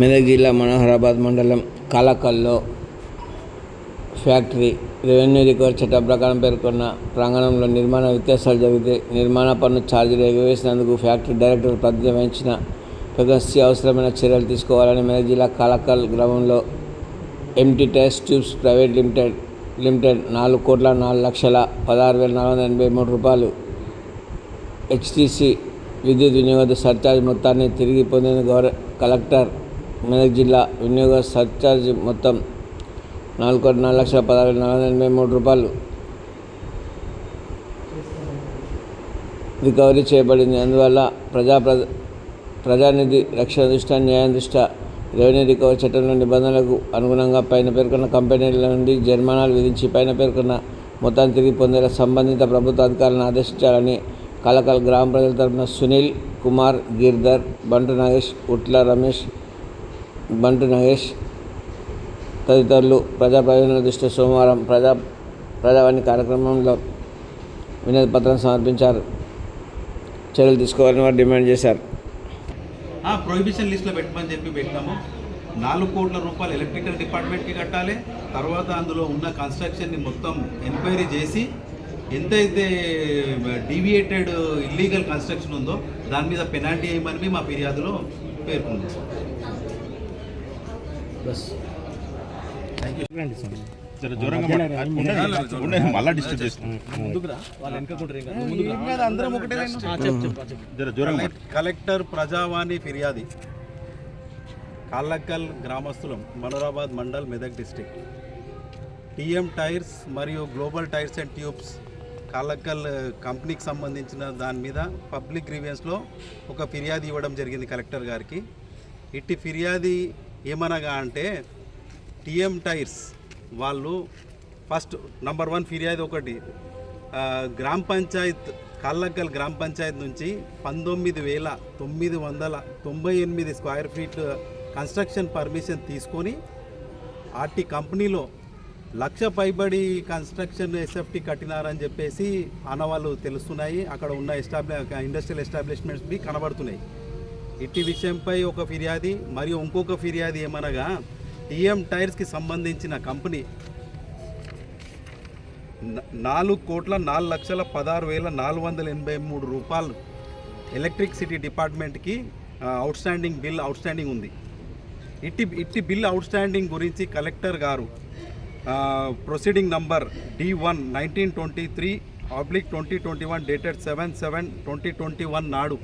మెదక్ జిల్లా మనోహరాబాద్ మండలం కలకల్లో factory revenue recovery చట్టం ప్రకారం పేర్కొన్న ప్రాంగణంలో నిర్మాణ వ్యత్యాసాలు జరిగితే నిర్మాణ పన్ను ఛార్జీలు ఎగవేసినందుకు ఫ్యాక్టరీ డైరెక్టర్ బాధ్యత వహించిన ప్రగతి అవసరమైన చర్యలు తీసుకోవాలని మెదక్ జిల్లా కలకల్ గ్రామంలో MT test tubes private limited limited నాలుగు కోట్ల నాలుగు లక్షల పదహారు వేల నాలుగు వందల ఎనభై మూడు రూపాయలు హెచ్టీసీ విద్యుత్ వినియోగ సర్ఛార్జ్ మొత్తాన్ని తిరిగి పొందిన గౌర కలెక్టర్ మెదక్ జిల్లా వినియోగ సర్ఛార్జ్ మొత్తం నాలుగు నాలుగు లక్షల పదహారు వేల నాలుగు వందల ఎనభై మూడు రూపాయలు. రికవరీ చేయబడింది. అందువల్ల ప్రజా ప్ర- ప్రజానిధి రక్షణ దృష్ట్యా న్యాయ దృష్ట్యా రెవెన్యూ రికవరీ చట్టంలో నిబంధనలకు అనుగుణంగా పైన పేర్కొన్న కంపెనీల నుండి జరిమానాలు విధించి పైన పేర్కొన్న మొత్తాన్ని తిరిగి పొందేలా సంబంధిత ప్రభుత్వ అధికారులను ఆదేశించాలని కలకల్ గ్రామ ప్రజల తరపున సునీల్ కుమార్ గిర్ధర్ బంటు నాగేష్ ఉట్ల రమేష్ బంటు నాగేష్ తదితరులు ప్రజా ప్రయోజనాల దృష్ట్యా సోమవారం ప్రజా ప్రజావాణి కార్యక్రమంలో వినతి పత్రం సమర్పించారు. చర్యలు తీసుకోవాలని వారు డిమాండ్ చేశారు. ప్రొహిబిషన్ లిస్ట్లో పెట్టమని చెప్పి పెట్టాము. నాలుగు కోట్ల రూపాయలు ఎలక్ట్రికల్ డిపార్ట్మెంట్కి కట్టాలి. తర్వాత అందులో ఉన్న కన్స్ట్రక్షన్ని మొత్తం ఎంక్వైరీ చేసి ఎంతైతే డీవియేటెడ్ ఇల్లీగల్ కన్స్ట్రక్షన్ ఉందో దాని మీద పెనాల్టీ వేయమని మా ఫిర్యాదులో పేర్కొంది మళ్ళా డిస్టర్బ్ చేస్తున్నాం మాట. కలెక్టర్ ప్రజావాణి ఫిర్యాది. Kallakal గ్రామస్తులం Manoharabad mandal Medak district TM tyres మరియు global tyres and tubes Kallakal కంపెనీకి సంబంధించిన దాని మీద పబ్లిక్ గ్రీవియన్స్లో ఒక ఫిర్యాదు ఇవ్వడం జరిగింది కలెక్టర్ గారికి. ఇట్టి ఫిర్యాది ఏమనగా అంటే టీఎం టైర్స్ వాళ్ళు ఫస్ట్ నంబర్ వన్ ఫిర్యాదు ఒకటి. గ్రామ పంచాయత్ కాళ్ళక్కల్ గ్రామ పంచాయత్ నుంచి పంతొమ్మిది వేల తొమ్మిది వందల తొంభై ఎనిమిది స్క్వేర్ ఫీట్ కన్స్ట్రక్షన్ పర్మిషన్ తీసుకొని ఆర్టీ కంపెనీలో లక్ష పైబడి కన్స్ట్రక్షన్ ఎస్ఎఫ్టీ కట్టినారని చెప్పేసి ఆనవాళ్ళు తెలుస్తున్నాయి. అక్కడ ఉన్న ఎస్టాబ్లి ఇండస్ట్రియల్ ఎస్టాబ్లిష్మెంట్స్ బి కనబడుతున్నాయి. ఇట్టి విషయంపై ఒక ఫిర్యాది మరియు ఇంకొక ఫిర్యాదు ఏమనగా టీఎం టైర్స్కి సంబంధించిన కంపెనీ నాలుగు కోట్ల నాలుగు లక్షల పదహారు వేల నాలుగు వందల ఎనభై మూడు రూపాయలు ఎలక్ట్రిసిటీ డిపార్ట్మెంట్కి outstanding bill outstanding ఉంది. ఇట్టి ఇట్టి బిల్ అవుట్ స్టాండింగ్ గురించి కలెక్టర్ గారు proceeding number D one nineteen twenty three oblique twenty twenty one dated seven seven twenty twenty one నాడు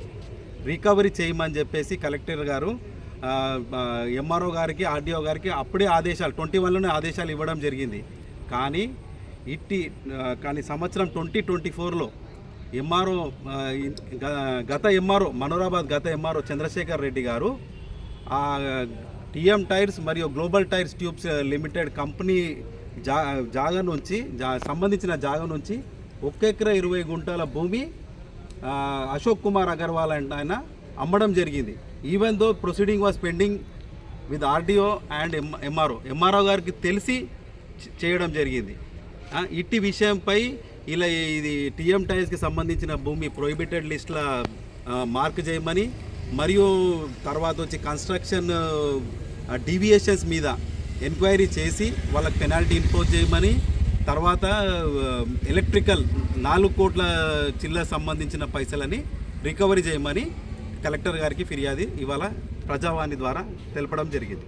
రికవరీ చేయమని చెప్పేసి కలెక్టర్ గారు ఎంఆర్ఓ గారికి ఆర్డీఓ గారికి అప్పుడే ఆదేశాలు ట్వంటీ వన్లోనే ఆదేశాలు ఇవ్వడం జరిగింది. కానీ ఇట్టి కానీ సంవత్సరం ట్వంటీ ట్వంటీ ఫోర్లో ఎంఆర్ఓ గత ఎంఆర్ఓ మనోరాబాద్ గత ఎంఆర్ఓ చంద్రశేఖర్ రెడ్డి గారు ఆ టీఎం టైర్స్ మరియు global tyres tubes limited company జా జాగా నుంచి జా సంబంధించిన జాగా నుంచి ఒక్కెకర ఎకరా ఇరవై గుంటల భూమి అశోక్ కుమార్ అగర్వాల్ అంటే ఆయన అమ్మడం జరిగింది. Even though proceeding was pending with RDO and M MRO MRO గారికి తెలిసి చేయడం జరిగింది. ఇట్టి విషయంపై ఇలా ఇది టీఎం టైమ్స్కి సంబంధించిన భూమి ప్రొహిబిటెడ్ లిస్ట్లో మార్క్ చేయమని మరియు తర్వాత వచ్చి కన్స్ట్రక్షన్ డీవియేషన్స్ మీద ఎంక్వైరీ చేసి వాళ్ళకి పెనాల్టీ ఇంపోజ్ చేయమని తర్వాత ఎలక్ట్రికల్ నాలుగు కోట్ల చిల్లర సంబంధించిన పైసలని రికవరీ చేయమని కలెక్టర్ గారికి ఫిర్యాదు ఇవాళ ప్రజావాణి ద్వారా తెలపడం జరిగింది.